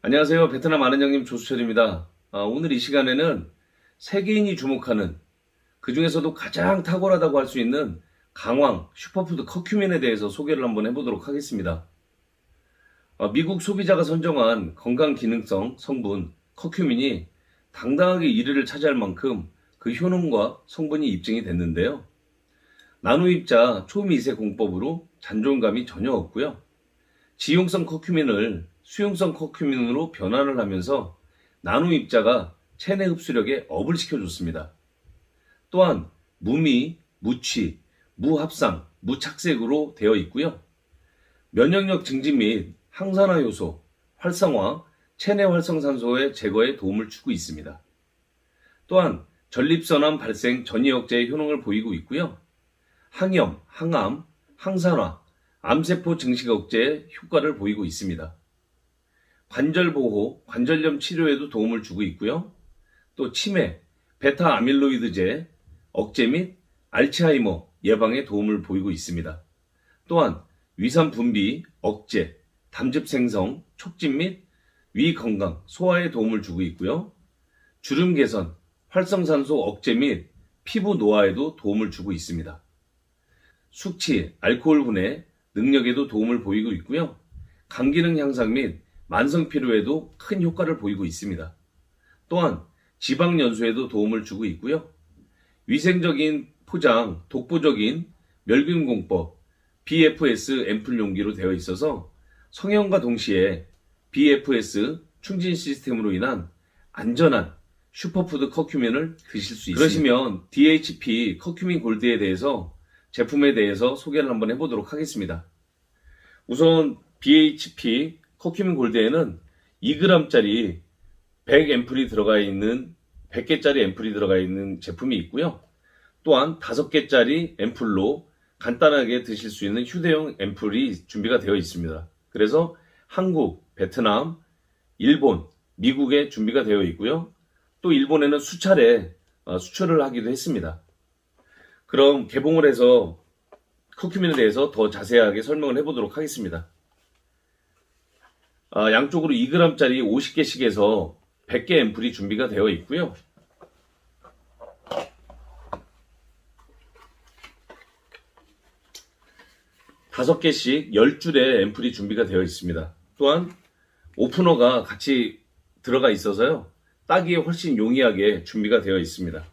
안녕하세요. 베트남 아는 형님 조수철입니다. 아, 오늘 이 시간에는 세계인이 주목하는 그 중에서도 가장 탁월하다고 할 수 있는 강황 슈퍼푸드 커큐민에 대해서 소개를 한번 해보도록 하겠습니다. 아, 미국 소비자가 선정한 건강 기능성 성분 커큐민이 당당하게 1위를 차지할 만큼 그 효능과 성분이 입증이 됐는데요. 나노입자 초미세 공법으로 잔존감이 전혀 없고요. 지용성 커큐민을 수용성 커큐민으로 변환을 하면서 나노 입자가 체내 흡수력에 업을 시켜줬습니다. 또한 무미, 무취, 무합상, 무착색으로 되어 있고요. 면역력 증진 및 항산화 요소, 활성화, 체내 활성산소의 제거에 도움을 주고 있습니다. 또한 전립선암 발생 전이 억제에 효능을 보이고 있고요. 항염, 항암, 항산화, 암세포 증식 억제에 효과를 보이고 있습니다. 관절 보호, 관절염 치료에도 도움을 주고 있고요. 또 치매, 베타 아밀로이드제 억제 및 알츠하이머 예방에 도움을 보이고 있습니다. 또한 위산 분비 억제, 담즙 생성, 촉진 및 위 건강, 소화에 도움을 주고 있고요. 주름 개선, 활성산소 억제 및 피부 노화에도 도움을 주고 있습니다. 숙취, 알코올 분해, 능력에도 도움을 보이고 있고요. 간 기능 향상 및 만성 피로에도 큰 효과를 보이고 있습니다. 또한 지방 연소에도 도움을 주고 있고요. 위생적인 포장, 독보적인 멸균 공법, BFS 앰플 용기로 되어 있어서 성형과 동시에 BFS 충진 시스템으로 인한 안전한 슈퍼푸드 커큐민을 드실 수 있습니다. 그러시면 DHP 커큐민 골드에 대해서 제품에 대해서 소개를 한번 해보도록 하겠습니다. 우선 BHP 커큐민 골드에는 2g짜리 100 앰플이 들어가 있는 100개짜리 앰플이 들어가 있는 제품이 있고요. 또한 5개짜리 앰플로 간단하게 드실 수 있는 휴대용 앰플이 준비가 되어 있습니다. 그래서 한국, 베트남, 일본, 미국에 준비가 되어 있고요. 또 일본에는 수차례 어, 수출을 하기도 했습니다. 그럼 개봉을 해서 커큐민에 대해서 더 자세하게 설명을 해보도록 하겠습니다. 아, 양쪽으로 2g짜리 50개씩에서 100개 앰플이 준비가 되어 있고요. 다섯 개씩 10줄의 앰플이 준비가 되어 있습니다. 또한 오프너가 같이 들어가 있어서요. 따기에 훨씬 용이하게 준비가 되어 있습니다.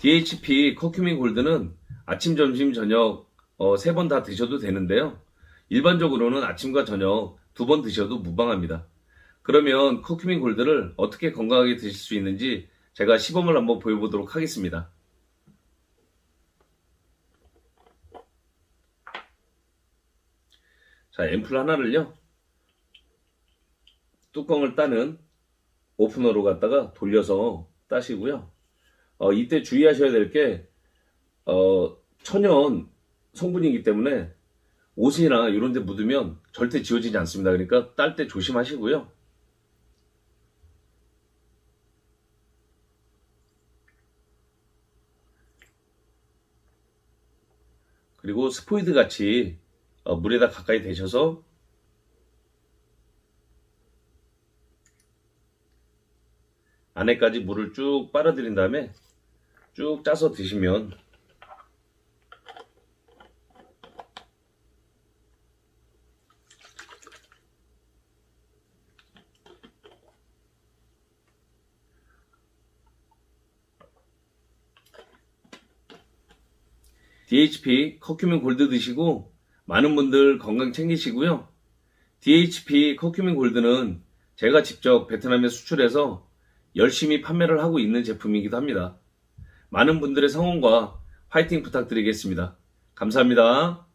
DHP 커큐민 골드는 아침, 점심, 저녁 어, 세번다 드셔도 되는데요. 일반적으로는 아침과 저녁 두 번 드셔도 무방합니다. 그러면 커큐민 골드를 어떻게 건강하게 드실 수 있는지 제가 시범을 한번 보여보도록 하겠습니다. 자, 앰플 하나를요. 뚜껑을 따는 오프너로 갖다가 돌려서 따시고요. 어, 이때 주의하셔야 될 게, 어, 천연 성분이기 때문에 옷이나 이런 데 묻으면 절대 지워지지 않습니다. 그러니까 딸 때 조심하시고요. 그리고 스포이드 같이 어, 물에다 가까이 대셔서 안에까지 물을 쭉 빨아들인 다음에 쭉 짜서 드시면 DHP 커큐민 골드 드시고 많은 분들 건강 챙기시고요. DHP 커큐민 골드는 제가 직접 베트남에 수출해서 열심히 판매를 하고 있는 제품이기도 합니다. 많은 분들의 성원과 화이팅 부탁드리겠습니다. 감사합니다.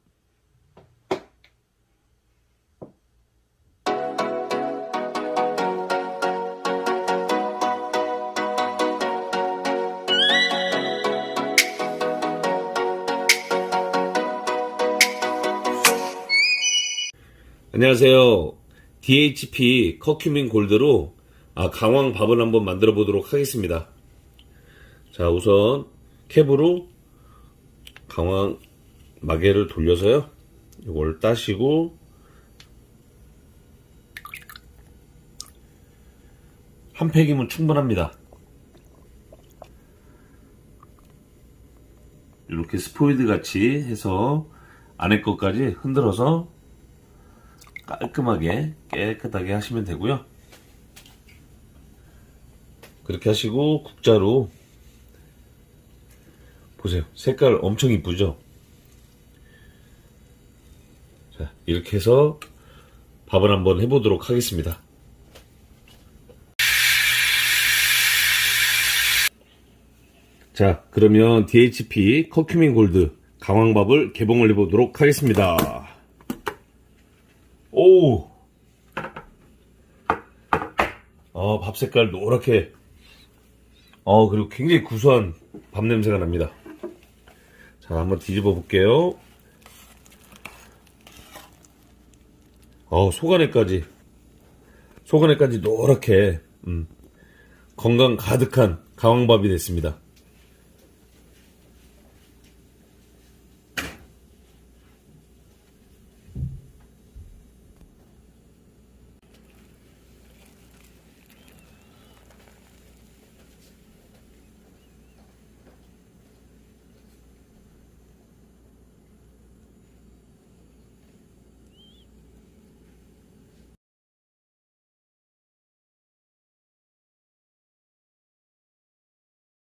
안녕하세요. DHP 커큐민 골드로 아, 강황 밥을 한번 만들어 보도록 하겠습니다. 자, 우선 캡으로 강황 마개를 돌려서요. 이걸 따시고 한 팩이면 충분합니다. 이렇게 스포이드 같이 해서 안에 것까지 흔들어서 깔끔하게 깨끗하게 하시면 되고요. 그렇게 하시고 국자로 보세요. 색깔 엄청 이쁘죠? 자, 이렇게 해서 밥을 한번 해보도록 하겠습니다. 자, 그러면 DHP 커큐민 골드 강황밥을 개봉을 해보도록 하겠습니다. 오! 아, 밥 색깔 노랗게. 어, 그리고 굉장히 구수한 밥 냄새가 납니다. 자, 한번 뒤집어 볼게요. 어, 속안에까지. 속안에까지 노랗게, 음, 건강 가득한 강황밥이 됐습니다.